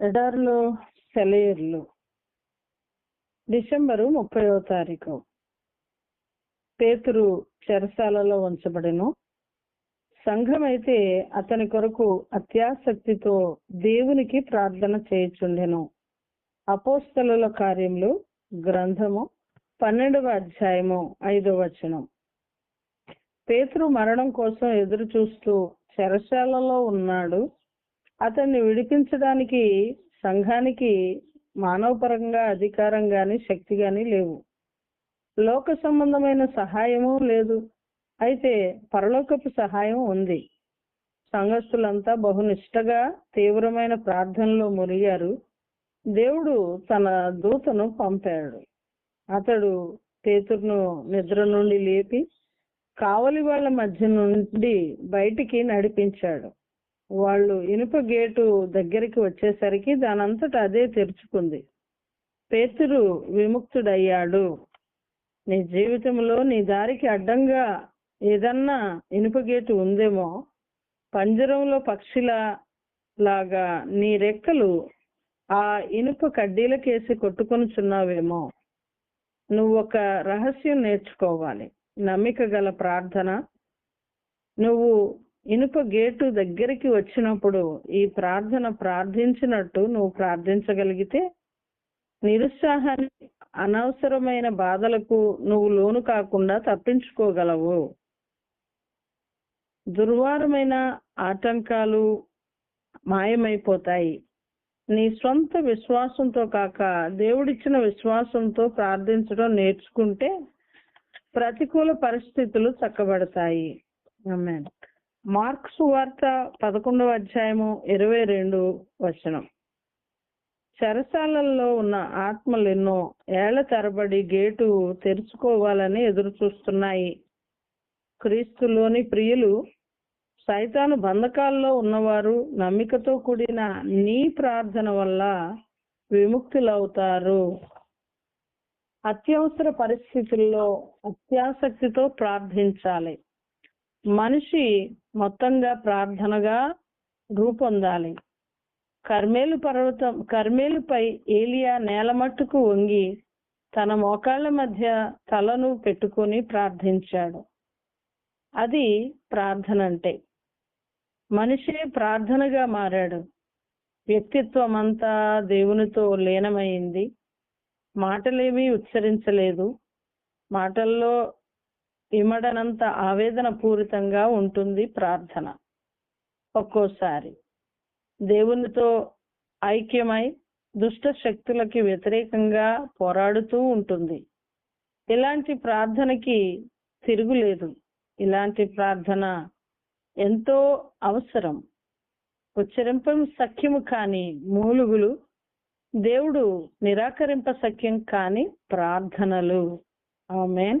ఎడార్లు సెలయర్లు. December ముప్పైవ తారీఖు. పేతురు చెరసాలలో ఉంచబడెను. సంఘమైతే అతని కొరకు అత్యాసక్తితో దేవునికి ప్రార్థన చేయుచుండెను. అపోస్తలుల కార్యములు గ్రంథము పన్నెండవ అధ్యాయము ఐదవ వచనం. పేతురు మరణం కోసం ఎదురు చూస్తూ చెరసాలలో ఉన్నాడు. అతన్ని విడిపించడానికి సంఘానికి మానవపరంగా అధికారం గాని శక్తి గాని లేవు. లోక సంబంధమైన సహాయము లేదు. అయితే పరలోకపు సహాయం ఉంది. సంఘస్థులంతా బహునిష్టగా తీవ్రమైన ప్రార్థనలో మునిగారు. దేవుడు తన దూతను పంపాడు. అతడు పేతురును నిద్ర నుండి లేపి కావలి వాళ్ళ మధ్య నుండి బయటికి నడిపించాడు. వాళ్ళు ఇనుప గేటు దగ్గరికి వచ్చేసరికి దానంతట అదే తెరుచుకుంది. పేతురు విముక్తుడయ్యాడు. నీ జీవితంలో నీ దారికి అడ్డంగా ఏదన్నా ఇనుప గేటు ఉందేమో పంజరంలో పక్షిలా లాగా నీ రెక్కలు ఆ ఇనుప కడ్డీలకేసి కొట్టుకొనుచున్నావేమో. నువ్వు ఒక రహస్యం నేర్చుకోవాలి. నమ్మిక గల ప్రార్థన. నువ్వు ఇనుప గేటు దగ్గరికి వచ్చినప్పుడు ఈ ప్రార్థన ప్రార్థించినట్టు నువ్వు ప్రార్థించగలిగితే నిరుత్సాహాన్ని అనవసరమైన బాధలకు నువ్వు లోను కాకుండా తప్పించుకోగలవు. దుర్వారమైన ఆటంకాలు మాయమైపోతాయి. నీ సొంత విశ్వాసంతో కాక దేవుడిచ్చిన విశ్వాసంతో ప్రార్థించడం నేర్చుకుంటే ప్రతికూల పరిస్థితులు చక్కబడతాయి. ఆమేన్ మార్క్స్ వార్త పదకొండవ అధ్యాయము ఇరవై రెండు వచనం. చెరసాలల్లో ఉన్న ఆత్మలు ఎన్నో ఏళ్ళ తరబడి గేటు తెరుచుకోవాలని ఎదురు చూస్తున్నాయి క్రీస్తులోని ప్రియులు సైతాను బంధకాల్లో ఉన్నవారు నమ్మికతో కూడిన నీ ప్రార్థన వల్ల విముక్తులవుతారు. అత్యవసర పరిస్థితుల్లో అత్యాసక్తితో ప్రార్థించాలి. మనిషి మొత్తంగా ప్రార్థనగా రూపొందాలి. కర్మేలు పర్వతం కర్మేలుపై ఏలియా నేలమట్టుకు వంగి తన మోకాళ్ళ మధ్య తలను పెట్టుకొని ప్రార్థించాడు. అది ప్రార్థన అంటే మనిషే ప్రార్థనగా మారాడు. వ్యక్తిత్వం అంతా దేవునితో లీనమైంది. మాటలేమీ ఉచ్చరించలేదు. మాటల్లో ఇమడనంత ఆవేదన పూరితంగా ఉంటుంది ప్రార్థన. ఒక్కోసారి దేవునితో ఐక్యమై దుష్ట శక్తులకి వ్యతిరేకంగా పోరాడుతూ ఉంటుంది. ఇలాంటి ప్రార్థనకి తిరుగులేదు ఇలాంటి ప్రార్థన ఎంతో అవసరం. ఉచ్చరింపం సఖ్యము కాని మూలుగులు దేవుడు నిరాకరింప సఖ్యం కాని ప్రార్థనలు. Amen.